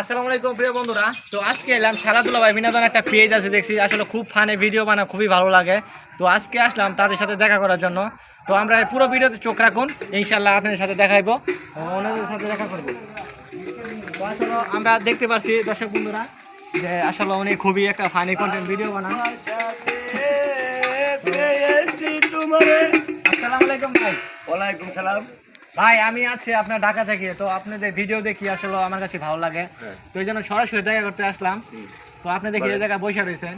আসসালামু আলাইকুম প্রিয় বন্ধুরা। তো আজকে এলাম সারাদুল্লা ভাই বিনোদন একটা পেজ আছে দেখছি। আসলে খুব ফানে ভিডিও বানা খুবই ভালো লাগে। তো আজকে আসলাম তাদের সাথে দেখা করার জন্য। তো আমরা এই পুরো ভিডিওতে চোখ রাখুন ইনশাল্লাহ আপনাদের সাথে দেখাইবো। ওনাদের সাথে দেখা করব। তো আসলে আমরা দেখতে পাচ্ছি দর্শক বন্ধুরা যে আসলে উনি খুবই একটা ফানি কন্টেন্ট ভিডিও বানান। আসসালামু আলাইকুম ভাই ওয়ালাইকুম সালাম। ভাই আমি আছি আপনার ঢাকা থেকে তো আপনাদের ভিডিও দেখি আসলে আমার কাছে ভালো লাগে। তো এই জন্য সরাসরি দেখা করতে আসলাম। তো আপনি দেখি এই জায়গায় বসে রয়েছেন।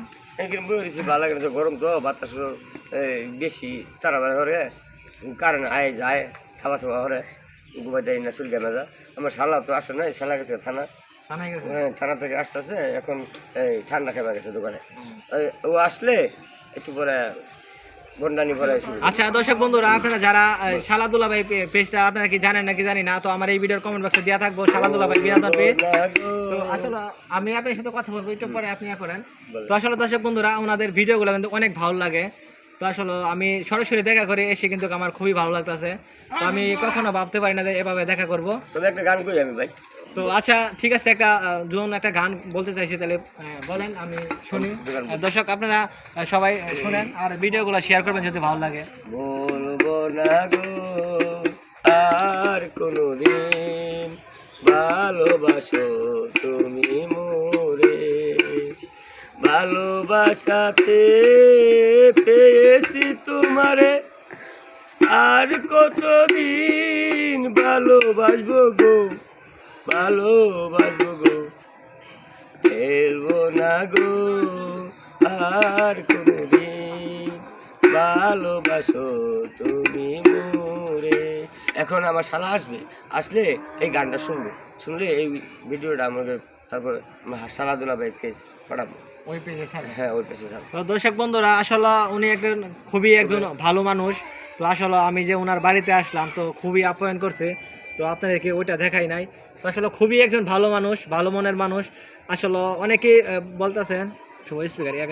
ভালো লাগে গরম তো বাতাস বেশি মানে করে কারেন্ট আয় যায় থাবা থাবা করে ঘুমা যাই না চুল কেনা যা আমার শালা তো আসে না শালা গেছে থানা। হ্যাঁ, থানা থেকে আসতেছে এখন এই ঠান্ডা খেয়ে গেছে দোকানে। ও আসলে একটু পরে আচ্ছা দর্শক বন্ধুরা আপনারা যারা আহ, শালাদুল্লাহ ভাই পেজটা আপনারা কি জানেন নাকি জানি না তো আমার এই ভিডিওর কমেন্ট বক্সে দেওয়া থাকব শালাদুল্লাহ ভাই বিনোদন পেজ তো আসলে আমি আপনার সাথে কথা বলব একটু পরে আপনি করেন। তো আসলে দর্শক বন্ধুরা ওনাদের ভিডিওগুলো কিন্তু অনেক ভালো লাগে। তো আসলে আমি সরাসরি দেখা করে এসে কিন্তু আমার খুবই ভালো লাগতেছে। তো আমি কখনো ভাবতে পারি না যে এভাবে দেখা করব। তবে একটা গান করি আমি ভাই। তো আচ্ছা ঠিক আছে, একটা যখন একটা গান বলতে চাইছি, তাহলে বলেন, আমি শুনি। দর্শক, আপনারা সবাই শুনেন আর ভিডিওগুলো শেয়ার করবেন যদি ভালো লাগে। বলব না গো, আর কোনদিন ভালোবাসো তুমি মোরে। ভালোবাসাতে পেয়েছি তোমারে, আর কতদিন ভালোবাসবো গো? ভালোবাসবো গো। ফেলব না গো আর কোনদিন। ভালোবাসো তুমি মোরে। এখন আমার শালা আসবে আসলে এই গানটা শুনবে। শুনলে এই ভিডিওটা আমাকে তারপরে সালাদুল্লা ভাই পেজ পাঠাবো। ওই পেজে হ্যাঁ ওই পেজে তো দর্শক বন্ধুরা আসলে উনি একজন খুবই একজন ভালো মানুষ। তো আসলে আমি যে ওনার বাড়িতে আসলাম তো খুবই আপ্যায়ন করছে। তো আপনাদেরকে ওইটা দেখাই নাই। তো আসলে খুবই একজন ভালো মানুষ, ভালো মনের মানুষ। আসলে অনেকে বলতেছেন, শুভ স্পিকার এক